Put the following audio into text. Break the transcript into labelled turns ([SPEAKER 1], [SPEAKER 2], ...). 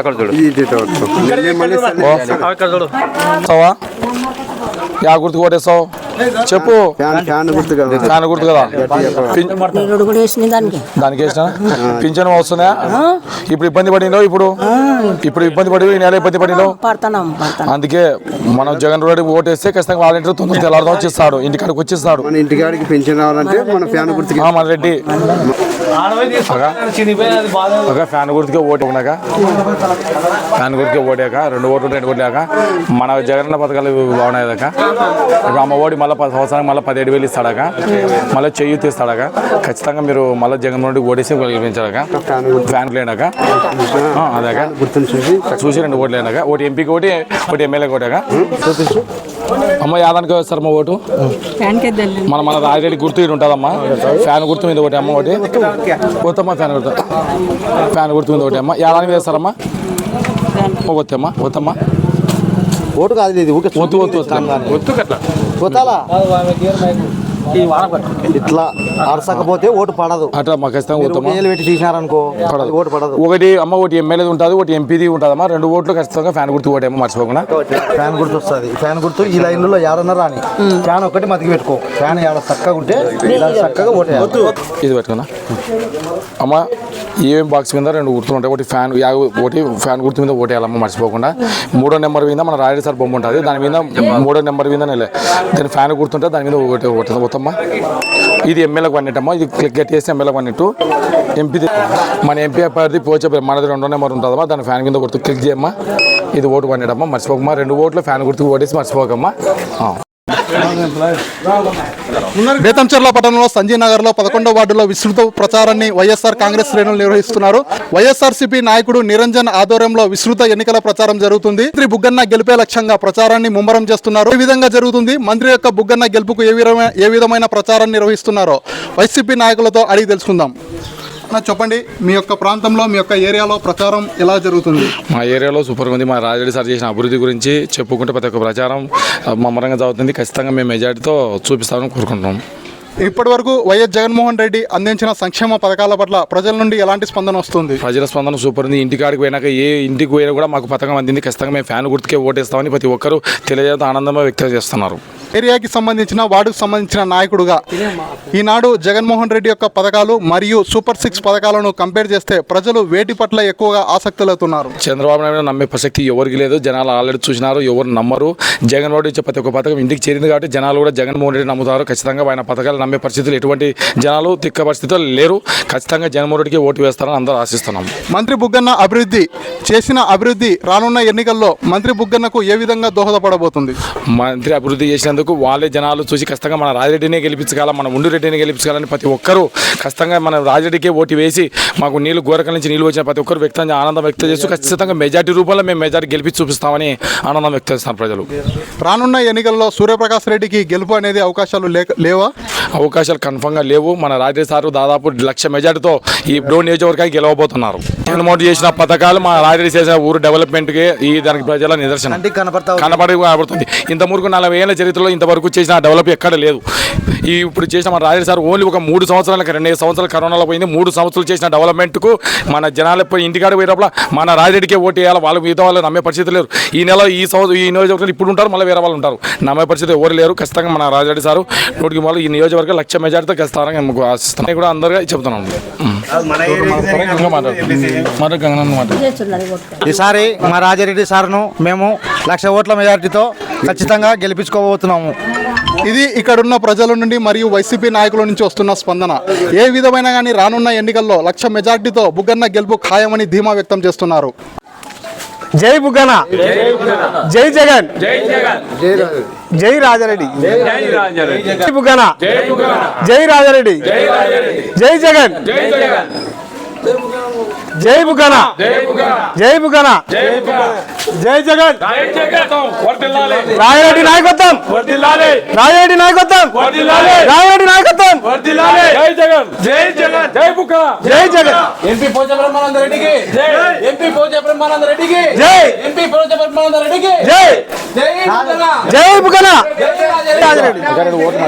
[SPEAKER 1] అక్కడ చూడు
[SPEAKER 2] వేస్తావా? యా గుర్తు కొట్టేస్తావు. చెప్పు.
[SPEAKER 3] ఫ్యాన్ ఫ్యాన్ గుర్తు కదా.
[SPEAKER 2] గుర్తు
[SPEAKER 4] దానికి.
[SPEAKER 2] వేసిన? పింఛన్ వస్తుందా? ఇప్పుడు ఇబ్బంది పడినో ఇప్పుడు? ఇప్పుడు ఇబ్బంది పడి నెల ఇబ్బంది పడినో
[SPEAKER 4] పడతాం పడతాం
[SPEAKER 2] అందుకే మనం జగన్ రెడ్డి ఓటేస్తే ఖచ్చితంగా వాలంటీర్ తొందరగా తెల్లారదాం వచ్చేస్తాడు. ఇంటికాడికి వచ్చేస్తాడు.
[SPEAKER 3] మన ఇంటికాడికి పెన్షన్ రావాలంటే మన ఫ్యాన్ గుర్తుకి.
[SPEAKER 2] ఆ, మన రెడ్డి. ఒక ఫ్యాన్ గుర్తుకే ఓటు ఉన్నాక ఫ్యాన్ గుర్తుకే ఓటాక రెండు ఓట్లు రెండు ఓట్లాక మన జగనన్న పథకాలు బాగున్నాయి దాకా ఇప్పుడు అమ్మ ఓడి మళ్ళీ పది సంవత్సరానికి మళ్ళీ పదిహేడు వేలు ఇస్తాడాక మళ్ళీ చెయ్యి తీస్తాడాక ఖచ్చితంగా మీరు మళ్ళీ జగన్ రెడ్డి ఓటేసి గెలిపించాడాక
[SPEAKER 3] ఫ్యాన్ గుర్తు
[SPEAKER 2] ఫ్యాన్ లేనాక అదాక
[SPEAKER 3] గుర్తుని చూసి
[SPEAKER 2] చూసి రెండు ఓట్లు లేనాక ఒకటి ఎంపీకి ఒకటి ఒకటి ఎమ్మెల్యేకి ఒకటాక అమ్మ యాదానికి వేస్తారు అమ్మ ఓటు. మన మన రాజరెడ్డి గుర్తు ఇటు ఉంటుందమ్మా. ఫ్యాన్ గుర్తు మీద ఒకటి అమ్మ ఒకటి. పోతమ్మా ఫ్యాన్ గుర్తు. ఫ్యాన్ గుర్తు మీద ఒకటి అమ్మ. యాదానికి వేస్తారమ్మా. పోతమ్మా పోతమ్మా
[SPEAKER 5] ఓటు కాదు ఇది
[SPEAKER 2] వద్దు
[SPEAKER 1] ఒత్తు కట్ల?
[SPEAKER 5] పోతాలా ఇట్లా అరసకపోతే ఓటు పడదు.
[SPEAKER 2] అట్లా మా ఖచ్చితంగా
[SPEAKER 5] పెట్టి తీసినారనుకో ఓటు పడదు.
[SPEAKER 2] ఒకటి అమ్మ ఒకటి ఎమ్మెల్యేది ఉంటుంది ఒకటి ఎంపీది ఉంటుందమ్మా. రెండు ఓట్లు ఖచ్చితంగా ఫ్యాన్ గుర్తు అమ్మ మర్చిపోకుండా.
[SPEAKER 5] ఫ్యాన్ గుర్తు వస్తుంది. ఫ్యాన్ గుర్తు ఈ లైన్లో ఏడన్నా రాని. ఫ్యాన్ ఒకటి మతికి పెట్టుకో. ఫ్యాన్ ఏడ చక్కగా ఉంటే చక్కగా ఓటు.
[SPEAKER 2] ఇది పెట్టుకున్నా. అమ్మ ఏం బాక్స్ మీద రెండు గుర్తులు ఉంటాయి. ఒకటి ఫ్యాన్ ఒకటి ఫ్యాన్ గుర్తు మీద ఓటేయాలమ్మ మర్చిపోకుండా. మూడో నెంబర్ మీద మన రాయడి సార్ బొమ్మ ఉంటుంది. దాని మీద మూడో నెంబర్ మీద నెల. దాని ఫ్యాన్ గుర్తుంటే దాని మీద ఒకటి ఒకటి పోతమ్మా. ఇది ఎమ్మెల్యేకి పన్నెట్టమ్మా ఇది క్లిక్ చేసి ఎమ్మెల్యే పన్నెట్టు ఎంపీ మన ఎంపీ అభ్యర్థి పోచే మనది రెండో నెంబర్ ఉంటుందమ్మా. దాని ఫ్యాన్ కింద గుర్తు క్లిక్ చేయమ్మా. ఇది ఓటు పన్నెట్టమ్మా మర్చిపోకమ్మా. రెండు ఓట్లు ఫ్యాన్ గుర్తు ఓటేసి మర్చిపోకమ్మా.
[SPEAKER 6] బేతంచెర్ల పట్టణంలో సంజయ్ నగర్లో పదకొండవ వార్డులో విస్తృత ప్రచారాన్ని వైఎస్ఆర్ కాంగ్రెస్ శ్రేణులు నిర్వహిస్తున్నారు. వైఎస్ఆర్సీపీ నాయకుడు నిరంజన్ ఆధ్వర్యంలో విస్తృత ఎన్నికల ప్రచారం జరుగుతుంది. మంత్రి బుగ్గన్న గెలిపే లక్ష్యంగా ప్రచారాన్ని ముమ్మరం చేస్తున్నారు. ఈ విధంగా జరుగుతుంది? మంత్రి యొక్క బుగ్గన్న గెలుపుకు ఏ విధమైన ఏ విధమైన ప్రచారాన్ని నిర్వహిస్తున్నారో వైసీపీ నాయకులతో అడిగి తెలుసుకుందాం. చెప్పండి మీ యొక్క ప్రాంతంలో మీ యొక్క ఏరియాలో ప్రచారం ఎలా జరుగుతుంది?
[SPEAKER 2] మా ఏరియాలో సూపర్ ఉంది. మా రాజరెడ్డి సార్ చేసిన అభివృద్ధి గురించి చెప్పుకుంటే ప్రతి ఒక్క ప్రచారం మమ్మరంగా జరుగుతుంది. ఖచ్చితంగా మేము మెజార్టీతో చూపిస్తామని కోరుకుంటున్నాం.
[SPEAKER 6] ఇప్పటి వరకు వైఎస్ జగన్మోహన్ రెడ్డి అందించిన సంక్షేమ పథకాల పట్ల ప్రజల నుండి ఎలాంటి స్పందన వస్తుంది?
[SPEAKER 2] ప్రజల స్పందన సూపర్ ఉంది. ఇంటికాడికి పోయినాక ఏ ఇంటికి పోయినా కూడా మాకు పథకం అందింది. ఖచ్చితంగా మేము ఫ్యాన్ గుర్తుకే ఓటేస్తామని ప్రతి ఒక్కరూ తెలియజేస్తూ ఆనందంగా వ్యక్తం చేస్తున్నారు.
[SPEAKER 6] ఏరియాకి సంబంధించిన వార్డుకు సంబంధించిన నాయకుడుగా ఈనాడు జగన్మోహన్ రెడ్డి యొక్క పథకాలు మరియు సూపర్ సిక్స్ పథకాలను కంపేర్ చేస్తే ప్రజలు వేటి పట్ల ఎక్కువగా ఆసక్తులవుతున్నారు?
[SPEAKER 2] చంద్రబాబు నాయుడు నమ్మే ప్రసక్తి ఎవరికి లేదు. జనాలు ఆల్రెడీ చూసినారు ఎవరు నమ్మరు. జగన్ రెడ్డి ప్రతి ఒక్క పథకం ఇంటికి చేరింది కాబట్టి జనాలు కూడా జగన్మోహన్ రెడ్డి నమ్ముతారు. ఖచ్చితంగా ఆయన పథకాలు నమ్మే పరిస్థితులు ఎటువంటి జనాలు తిక్క పరిస్థితులు లేరు. ఖచ్చితంగా జగన్మోహన్ రెడ్డికి ఓటు వేస్తారని అందరూ ఆశిస్తున్నాం.
[SPEAKER 6] మంత్రి బుగ్గన్న అభివృద్ధి చేసిన అభివృద్ధి రానున్న ఎన్నికల్లో మంత్రి బుగ్గన్నకు ఏ విధంగా దోహదపడబోతుంది?
[SPEAKER 2] మంత్రి అభివృద్ధి చేసినందుకు వాళ్ళే జనాలు చూసి ఖచ్చితంగా మన రాజిరెడ్డినే గెలిపించగల మన ఉండు రెడ్డిని గెలిపించగలని ప్రతి ఒక్కరూ ఖచ్చితంగా మన రాజిరెడ్డికే ఓటు వేసి మాకు నీళ్ళు గోరకల నుంచి నీళ్ళు వచ్చిన ప్రతి ఒక్కరు వ్యక్తం ఆనందం వ్యక్తం చేస్తూ ఖచ్చితంగా మెజార్టీ రూపంలో మేము మెజార్టీ గెలిపించి చూపిస్తామని ఆనందం వ్యక్తం చేస్తున్నారు ప్రజలు.
[SPEAKER 6] రానున్న ఎన్నికల్లో సూర్యప్రకాష్ రెడ్డికి గెలుపు అనేది అవకాశాలు లేవా?
[SPEAKER 2] అవకాశాలు కన్ఫర్మ్గా లేవు. మన రాజరెడ్డి సారు దాదాపు లక్ష మెజార్టీతో ఈ డోన్ నియోజకవర్గానికి గెలవబోతున్నారు. జగన్మోహన్ చేసిన పథకాలు మా రాజరెడ్డి చేసిన ఊరు డెవలప్మెంట్కి ఈ దానికి ప్రజల నిదర్శనం.
[SPEAKER 5] కంటికి కనపడతా ఉంది.
[SPEAKER 2] కనబడి కనబడుతుంది ఇంతవరకు నలభై ఏళ్ళ చరిత్రలో ఇంతవరకు చేసిన డెవలప్ ఎక్కడ లేదు. ఈ ఇప్పుడు చేసిన మన రాజేష్ సార్ ఓన్లీ ఒక మూడు సంవత్సరాలకు రెండు సంవత్సరాలు కరోనాలో పోయింది. మూడు సంవత్సరాలు చేసిన డెవలప్మెంట్కు మన జనాలు పోయి ఇంటికాడ పోయేటప్పుడు మన రాజరెడ్డికే ఓటు వేయాలి. వాళ్ళు మిగతా వాళ్ళు నమ్మే పరిస్థితి లేరు. ఈ నెల ఈ సంవత్సరం ఈ నియోజకవర్గంలో ఇప్పుడు ఉంటారు మళ్ళీ వేరే వాళ్ళు ఉంటారు. నమ్మే పరిస్థితి ఎవరు లేరు. ఖచ్చితంగా మన రాజరెడ్డి సారు నూటికి వాళ్ళు ఈ నియోజకవర్గం లక్ష మెజార్టీతో ఖచ్చితంగా మాకు ఆశిస్తున్నాం కూడా అందరిగా చెప్తున్నాం
[SPEAKER 5] ఈసారి మా రాజారెడ్డి సార్ను మేము లక్ష ఓట్ల మెజార్టీతో ఖచ్చితంగా గెలిపించుకోబోతున్నాము.
[SPEAKER 6] ఇది ఇక్కడున్న ప్రజల నుండి మరియు వైసీపీ నాయకుల నుంచి వస్తున్న స్పందన. ఏ విధమైన కానీ రానున్న ఎన్నికల్లో లక్ష మెజార్టీతో బుగ్గన్న గెలుపు ఖాయమని ధీమా వ్యక్తం చేస్తున్నారు.
[SPEAKER 5] జై బుగ్గన. జై జగన్. జై రాజారెడ్డి. జై బుగ్గన. జై రాజారెడ్డి. జై జగన్. జై బుగ్గన జై బుగ్గన జై జగన్. రాజరెడ్డి నాయకత్వం. రాజరెడ్డి నాయకత్వం. రాజరెడ్డి నాయకత్వం.
[SPEAKER 1] జై జగన్. జై జగన్. జై బుక్క
[SPEAKER 5] జై జగన్.
[SPEAKER 7] ఎంపీ పోచ బ్రహ్మానంద రెడ్డికి ఎంపీ పోచ బ్రహ్మానంద రెడ్డికి
[SPEAKER 5] జై.
[SPEAKER 7] ఎంపీ పోచ బ్రహ్మానంద రెడ్డికి
[SPEAKER 5] జై
[SPEAKER 7] జై.
[SPEAKER 5] జై బుగ్గన
[SPEAKER 7] జై రాజారెడ్డి.
[SPEAKER 5] రాజరెడ్డి
[SPEAKER 2] ఓటు